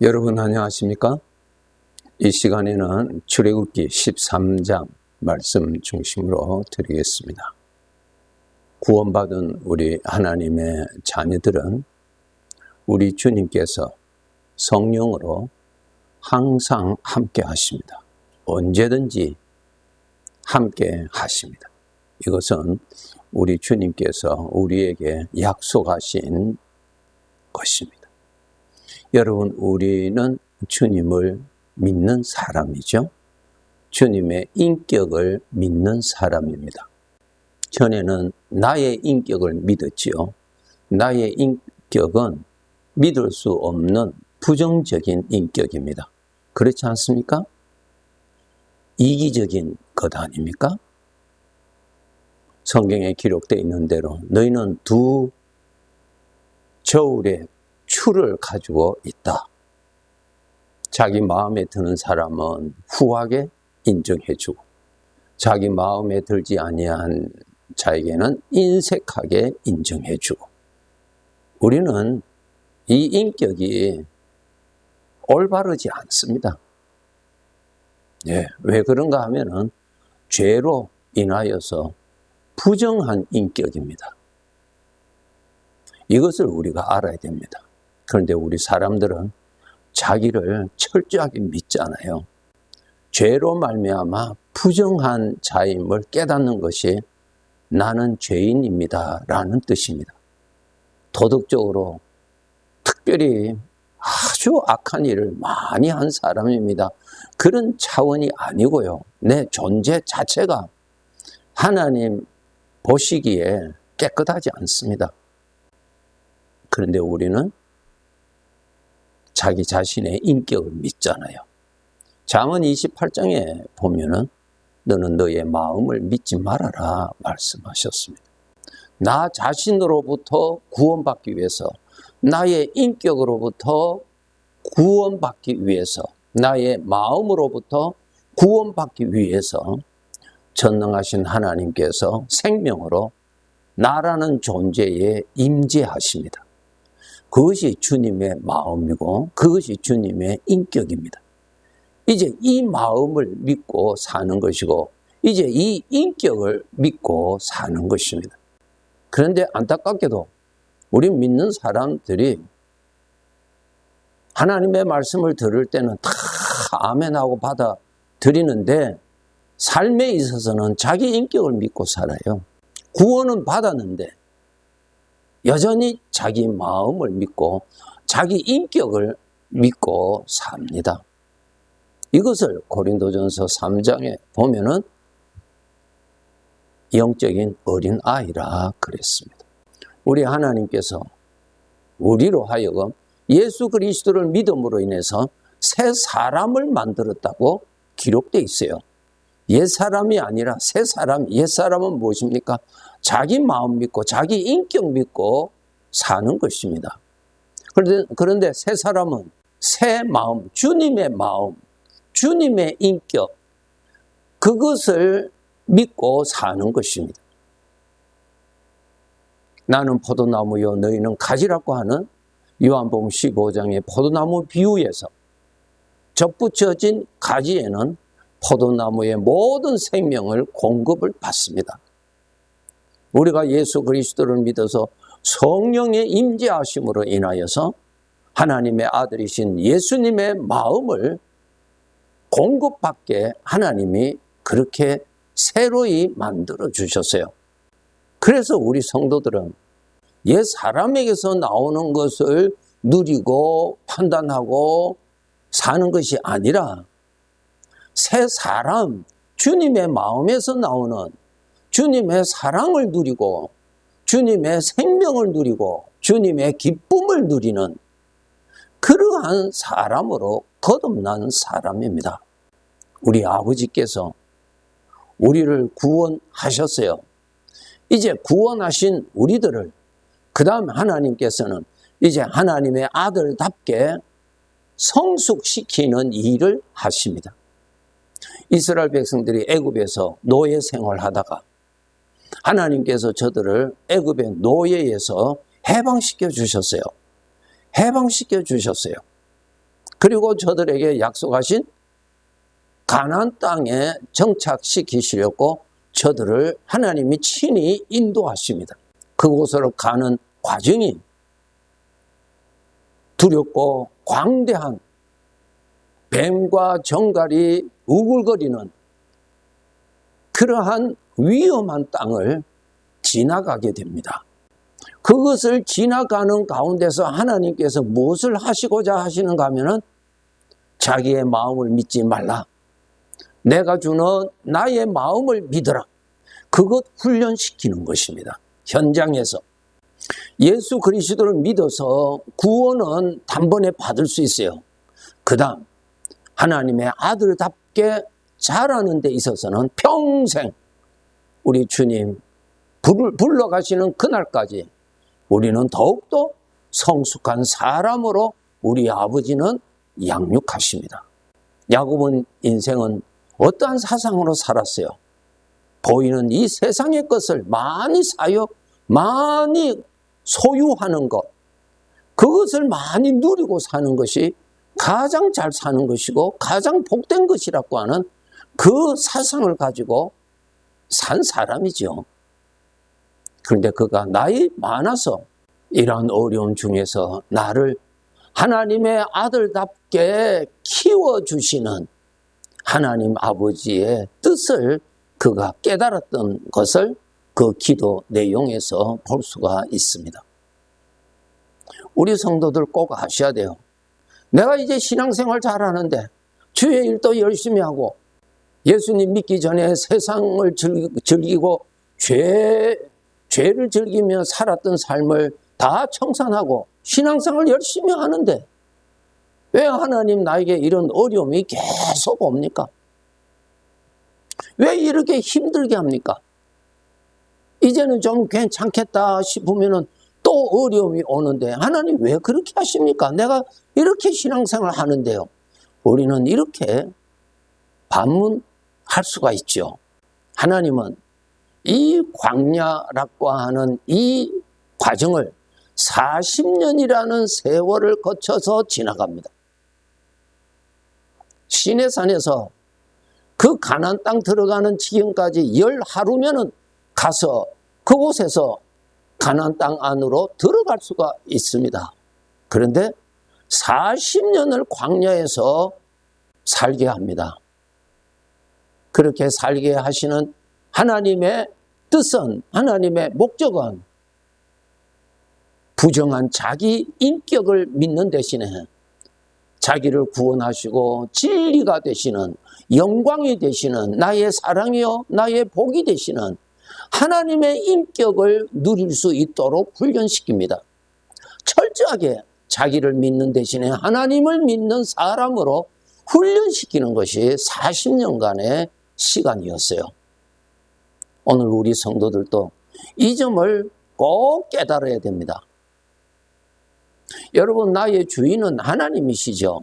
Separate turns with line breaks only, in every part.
여러분 안녕하십니까? 이 시간에는 출애굽기 13장 말씀 중심으로 드리겠습니다. 구원받은 우리 하나님의 자녀들은 우리 주님께서 성령으로 항상 함께 하십니다. 언제든지 함께 하십니다. 이것은 우리 주님께서 우리에게 약속하신 것입니다. 여러분, 우리는 주님을 믿는 사람이죠. 주님의 인격을 믿는 사람입니다. 전에는 나의 인격을 믿었지요. 나의 인격은 믿을 수 없는 부정적인 인격입니다. 그렇지 않습니까? 이기적인 것 아닙니까? 성경에 기록되어 있는 대로 너희는 두 저울의 추를 가지고 있다. 자기 마음에 드는 사람은 후하게 인정해주고 자기 마음에 들지 아니한 자에게는 인색하게 인정해주고 우리는 이 인격이 올바르지 않습니다. 예, 왜 그런가 하면은 죄로 인하여서 부정한 인격입니다. 이것을 우리가 알아야 됩니다. 그런데 우리 사람들은 자기를 철저하게 믿잖아요. 죄로 말미암아 부정한 자임을 깨닫는 것이 나는 죄인입니다 라는 뜻입니다. 도덕적으로 특별히 아주 악한 일을 많이 한 사람입니다. 그런 차원이 아니고요. 내 존재 자체가 하나님 보시기에 깨끗하지 않습니다. 그런데 우리는 자기 자신의 인격을 믿잖아요. 잠언 28장에 보면은 너는 너의 마음을 믿지 말아라 말씀하셨습니다. 나 자신으로부터 구원받기 위해서 나의 인격으로부터 구원받기 위해서 나의 마음으로부터 구원받기 위해서 전능하신 하나님께서 생명으로 나라는 존재에 임재하십니다. 그것이 주님의 마음이고 그것이 주님의 인격입니다. 이제 이 마음을 믿고 사는 것이고 이제 이 인격을 믿고 사는 것입니다. 그런데 안타깝게도 우리 믿는 사람들이 하나님의 말씀을 들을 때는 다 아멘하고 받아 드리는데 삶에 있어서는 자기 인격을 믿고 살아요. 구원은 받았는데 여전히 자기 마음을 믿고 자기 인격을 믿고 삽니다. 이것을 고린도전서 3장에 보면은 영적인 어린 아이라 그랬습니다. 우리 하나님께서 우리로 하여금 예수 그리스도를 믿음으로 인해서 새 사람을 만들었다고 기록되어 있어요. 옛 사람이 아니라 새 사람, 옛 사람은 무엇입니까? 자기 마음 믿고 자기 인격 믿고 사는 것입니다. 그런데, 그런데 새 사람은 새 마음, 주님의 마음, 주님의 인격, 그것을 믿고 사는 것입니다. 나는 포도나무요, 너희는 가지라고 하는 요한복음 15장의 포도나무 비유에서 접붙여진 가지에는 포도나무의 모든 생명을 공급을 받습니다. 우리가 예수 그리스도를 믿어서 성령의 임재하심으로 인하여서 하나님의 아들이신 예수님의 마음을 공급받게 하나님이 그렇게 새로이 만들어 주셨어요. 그래서 우리 성도들은 옛 사람에게서 나오는 것을 누리고 판단하고 사는 것이 아니라 새 사람, 주님의 마음에서 나오는 주님의 사랑을 누리고 주님의 생명을 누리고 주님의 기쁨을 누리는 그러한 사람으로 거듭난 사람입니다. 우리 아버지께서 우리를 구원하셨어요. 이제 구원하신 우리들을 그 다음 하나님께서는 이제 하나님의 아들답게 성숙시키는 일을 하십니다. 이스라엘 백성들이 애굽에서 노예 생활하다가 하나님께서 저들을 애굽의 노예에서 해방시켜 주셨어요. 해방시켜 주셨어요. 그리고 저들에게 약속하신 가나안 땅에 정착시키시려고 저들을 하나님이 친히 인도하십니다. 그곳으로 가는 과정이 두렵고 광대한 뱀과 정갈이 우글거리는 그러한 위험한 땅을 지나가게 됩니다. 그것을 지나가는 가운데서 하나님께서 무엇을 하시고자 하시는가 하면은 자기의 마음을 믿지 말라. 내가 주는 나의 마음을 믿어라. 그것 훈련시키는 것입니다. 현장에서. 예수 그리스도를 믿어서 구원은 단번에 받을 수 있어요. 그 다음, 하나님의 아들답게 자라는 데 있어서는 평생 우리 주님 불러가시는 그날까지 우리는 더욱더 성숙한 사람으로 우리 아버지는 양육하십니다. 야곱은 인생은 어떠한 사상으로 살았어요? 보이는 이 세상의 것을 많이 사요, 많이 소유하는 것, 그것을 많이 누리고 사는 것이 가장 잘 사는 것이고 가장 복된 것이라고 하는 그 사상을 가지고 산 사람이죠. 그런데 그가 나이 많아서 이러한 어려움 중에서 나를 하나님의 아들답게 키워주시는 하나님 아버지의 뜻을 그가 깨달았던 것을 그 기도 내용에서 볼 수가 있습니다. 우리 성도들 꼭 아셔야 돼요. 내가 이제 신앙생활 잘하는데 주의 일도 열심히 하고 예수님 믿기 전에 세상을 즐기고 죄, 죄를 즐기며 살았던 삶을 다 청산하고 신앙생활 열심히 하는데 왜 하나님 나에게 이런 어려움이 계속 옵니까? 왜 이렇게 힘들게 합니까? 이제는 좀 괜찮겠다 싶으면은 또 어려움이 오는데 하나님 왜 그렇게 하십니까? 내가 이렇게 신앙생활 하는데요. 우리는 이렇게 반문할 수가 있죠. 하나님은 이 광야라고 하는 이 과정을 40년이라는 세월을 거쳐서 지나갑니다. 시내산에서 그 가난 땅 들어가는 지경까지 열 하루면은 가서 그곳에서 가난 땅 안으로 들어갈 수가 있습니다. 그런데 40년을 광야에서 살게 합니다. 그렇게 살게 하시는 하나님의 뜻은, 하나님의 목적은 부정한 자기 인격을 믿는 대신에 자기를 구원하시고 진리가 되시는 영광이 되시는 나의 사랑이요 나의 복이 되시는 하나님의 인격을 누릴 수 있도록 훈련시킵니다. 철저하게 자기를 믿는 대신에 하나님을 믿는 사람으로 훈련시키는 것이 40년간의 시간이었어요. 오늘 우리 성도들도 이 점을 꼭 깨달아야 됩니다. 여러분, 나의 주인은 하나님이시죠.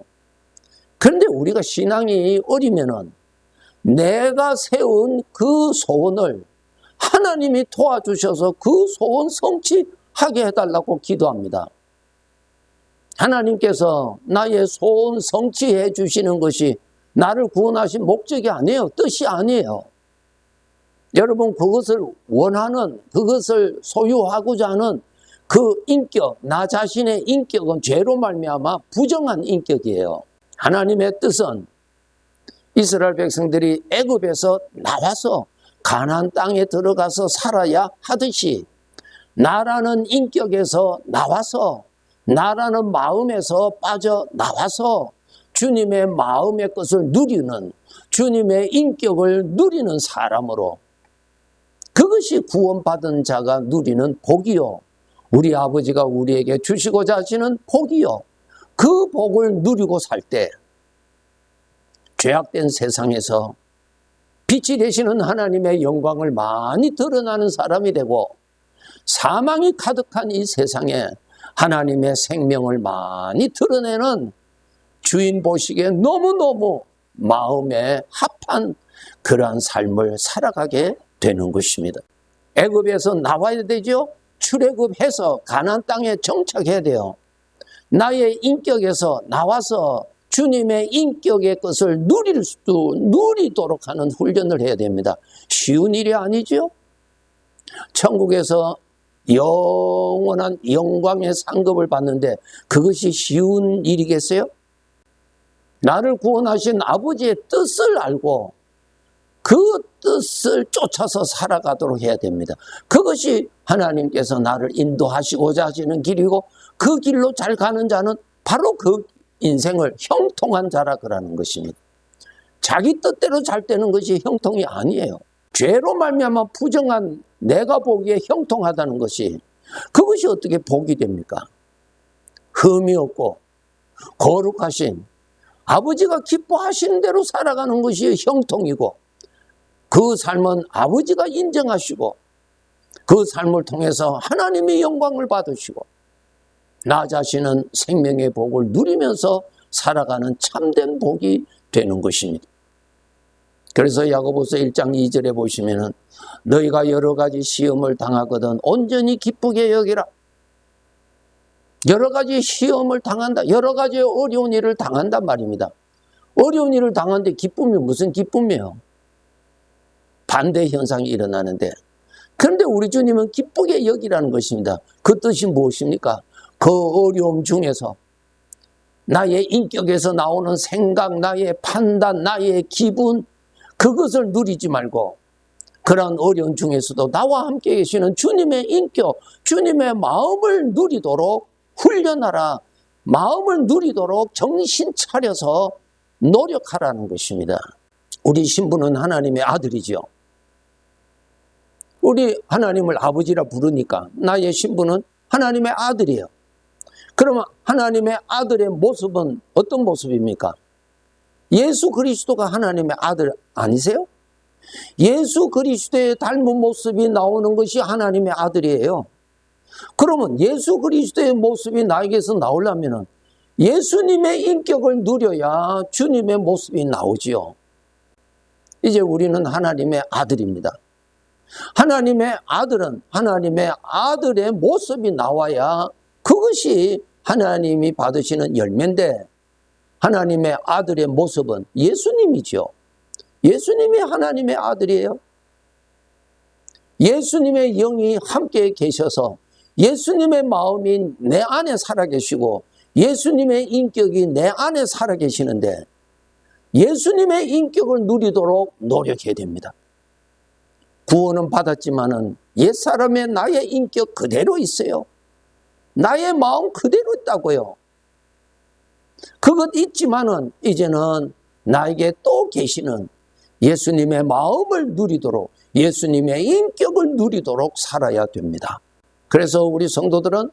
그런데 우리가 신앙이 어리면은 내가 세운 그 소원을 하나님이 도와주셔서 그 소원 성취하게 해달라고 기도합니다. 하나님께서 나의 소원 성취해 주시는 것이 나를 구원하신 목적이 아니에요. 뜻이 아니에요. 여러분, 그것을 원하는, 그것을 소유하고자 하는 그 인격, 나 자신의 인격은 죄로 말미암아 부정한 인격이에요. 하나님의 뜻은 이스라엘 백성들이 애굽에서 나와서 가나안 땅에 들어가서 살아야 하듯이 나라는 인격에서 나와서 나라는 마음에서 빠져 나와서 주님의 마음의 것을 누리는 주님의 인격을 누리는 사람으로 그것이 구원받은 자가 누리는 복이요. 우리 아버지가 우리에게 주시고자 하시는 복이요. 그 복을 누리고 살 때 죄악된 세상에서 빛이 되시는 하나님의 영광을 많이 드러나는 사람이 되고 사망이 가득한 이 세상에 하나님의 생명을 많이 드러내는 주인 보시기에 너무너무 마음에 합한 그러한 삶을 살아가게 되는 것입니다. 애굽에서 나와야 되죠. 출애굽해서 가나안 땅에 정착해야 돼요. 나의 인격에서 나와서 주님의 인격의 것을 누릴 수, 누리도록 하는 훈련을 해야 됩니다. 쉬운 일이 아니지요? 천국에서 영원한 영광의 상급을 받는데 그것이 쉬운 일이겠어요? 나를 구원하신 아버지의 뜻을 알고 그 뜻을 쫓아서 살아가도록 해야 됩니다. 그것이 하나님께서 나를 인도하시고자 하시는 길이고 그 길로 잘 가는 자는 바로 그 인생을 형통한 자라 그라는 것입니다. 자기 뜻대로 잘 되는 것이 형통이 아니에요. 죄로 말미암아 부정한 내가 보기에 형통하다는 것이 그것이 어떻게 복이 됩니까? 흠이 없고 거룩하신 아버지가 기뻐하시는 대로 살아가는 것이 형통이고 그 삶은 아버지가 인정하시고 그 삶을 통해서 하나님의 영광을 받으시고 나 자신은 생명의 복을 누리면서 살아가는 참된 복이 되는 것입니다. 그래서 야고보서 1장 2절에 보시면은 너희가 여러 가지 시험을 당하거든 온전히 기쁘게 여기라. 여러 가지 시험을 당한다. 여러 가지 어려운 일을 당한단 말입니다. 어려운 일을 당하는데 기쁨이 무슨 기쁨이에요? 반대 현상이 일어나는데 그런데 우리 주님은 기쁘게 여기라는 것입니다. 그 뜻이 무엇입니까? 그 어려움 중에서 나의 인격에서 나오는 생각, 나의 판단, 나의 기분, 그것을 누리지 말고 그런 어려운 중에서도 나와 함께 계시는 주님의 인격, 주님의 마음을 누리도록 훈련하라. 마음을 누리도록 정신 차려서 노력하라는 것입니다. 우리 신부는 하나님의 아들이지요. 우리 하나님을 아버지라 부르니까 나의 신부는 하나님의 아들이에요. 그러면 하나님의 아들의 모습은 어떤 모습입니까? 예수 그리스도가 하나님의 아들 아니세요? 예수 그리스도의 닮은 모습이 나오는 것이 하나님의 아들이에요. 그러면 예수 그리스도의 모습이 나에게서 나오려면 예수님의 인격을 누려야 주님의 모습이 나오지요. 이제 우리는 하나님의 아들입니다. 하나님의 아들은 하나님의 아들의 모습이 나와야 그것이 하나님이 받으시는 열매인데 하나님의 아들의 모습은 예수님이죠. 예수님이 하나님의 아들이에요. 예수님의 영이 함께 계셔서 예수님의 마음이 내 안에 살아계시고 예수님의 인격이 내 안에 살아계시는데 예수님의 인격을 누리도록 노력해야 됩니다. 구원은 받았지만은 옛사람의 나의 인격 그대로 있어요. 나의 마음 그대로 있다고요. 그것 있지만은 이제는 나에게 또 계시는 예수님의 마음을 누리도록 예수님의 인격을 누리도록 살아야 됩니다. 그래서 우리 성도들은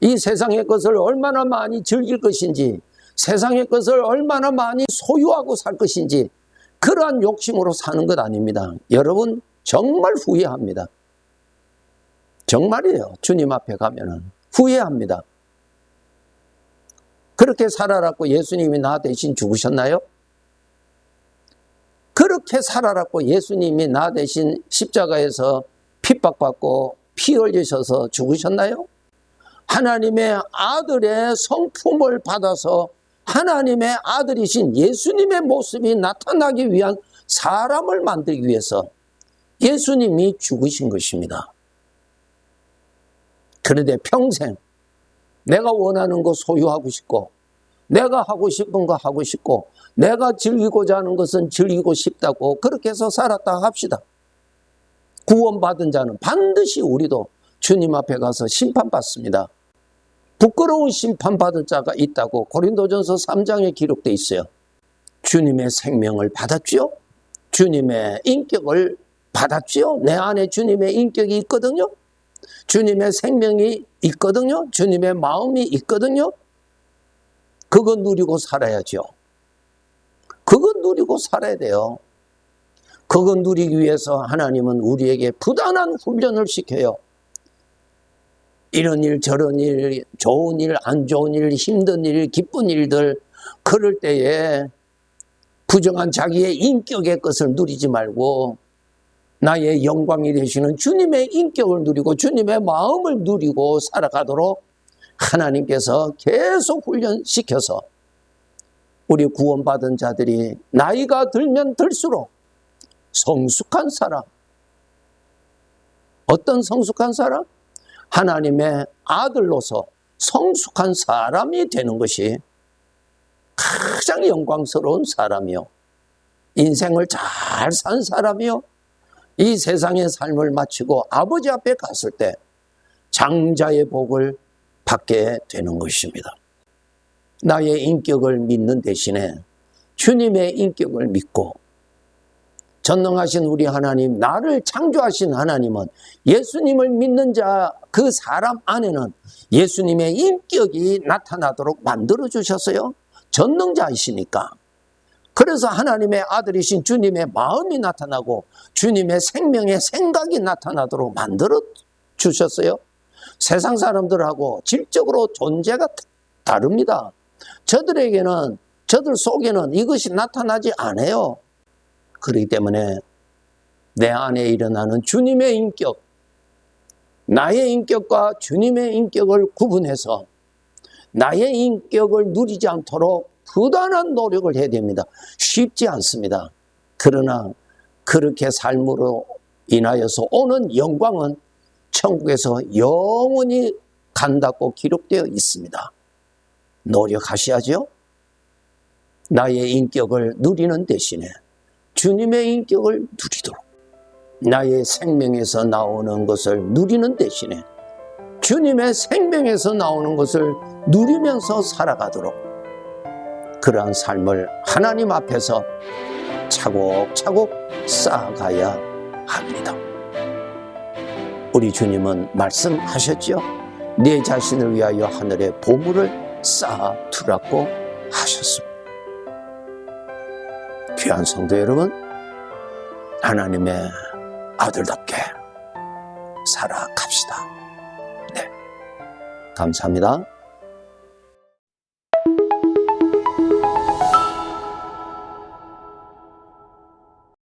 이 세상의 것을 얼마나 많이 즐길 것인지 세상의 것을 얼마나 많이 소유하고 살 것인지 그러한 욕심으로 사는 것 아닙니다. 여러분 정말 후회합니다. 정말이에요. 주님 앞에 가면은 후회합니다. 그렇게 살아라고 예수님이 나 대신 죽으셨나요? 그렇게 살아라고 예수님이 나 대신 십자가에서 핍박받고 피 흘리셔서 죽으셨나요? 하나님의 아들의 성품을 받아서 하나님의 아들이신 예수님의 모습이 나타나기 위한 사람을 만들기 위해서 예수님이 죽으신 것입니다. 그런데 평생 내가 원하는 거 소유하고 싶고 내가 하고 싶은 거 하고 싶고 내가 즐기고자 하는 것은 즐기고 싶다고 그렇게 해서 살았다 합시다. 구원받은 자는 반드시 우리도 주님 앞에 가서 심판받습니다. 부끄러운 심판받을 자가 있다고 고린도전서 3장에 기록되어 있어요. 주님의 생명을 받았죠? 주님의 인격을 받았지요? 내 안에 주님의 인격이 있거든요? 주님의 생명이 있거든요? 주님의 마음이 있거든요? 그거 누리고 살아야죠. 그거 누리고 살아야 돼요. 그거 누리기 위해서 하나님은 우리에게 부단한 훈련을 시켜요. 이런 일, 저런 일, 좋은 일, 안 좋은 일, 힘든 일, 기쁜 일들, 그럴 때에 부정한 자기의 인격의 것을 누리지 말고 나의 영광이 되시는 주님의 인격을 누리고 주님의 마음을 누리고 살아가도록 하나님께서 계속 훈련시켜서 우리 구원받은 자들이 나이가 들면 들수록 성숙한 사람. 어떤 성숙한 사람? 하나님의 아들로서 성숙한 사람이 되는 것이 가장 영광스러운 사람이요. 인생을 잘 산 사람이요. 이 세상의 삶을 마치고 아버지 앞에 갔을 때 장자의 복을 받게 되는 것입니다. 나의 인격을 믿는 대신에 주님의 인격을 믿고 전능하신 우리 하나님, 나를 창조하신 하나님은 예수님을 믿는 자, 그 사람 안에는 예수님의 인격이 나타나도록 만들어 주셨어요. 전능자이시니까. 그래서 하나님의 아들이신 주님의 마음이 나타나고 주님의 생명의 생각이 나타나도록 만들어 주셨어요. 세상 사람들하고 질적으로 존재가 다릅니다. 저들에게는 저들 속에는 이것이 나타나지 않아요. 그렇기 때문에 내 안에 일어나는 주님의 인격, 나의 인격과 주님의 인격을 구분해서 나의 인격을 누리지 않도록 부단한 노력을 해야 됩니다. 쉽지 않습니다. 그러나 그렇게 삶으로 인하여서 오는 영광은 천국에서 영원히 간다고 기록되어 있습니다. 노력하셔야죠. 나의 인격을 누리는 대신에 주님의 인격을 누리도록 나의 생명에서 나오는 것을 누리는 대신에 주님의 생명에서 나오는 것을 누리면서 살아가도록 그러한 삶을 하나님 앞에서 차곡차곡 쌓아가야 합니다. 우리 주님은 말씀하셨죠? 내 자신을 위하여 하늘에 보물을 쌓아 두라고 하셨습니다. 귀한 성도 여러분, 하나님의 아들답게 살아갑시다. 네. 감사합니다.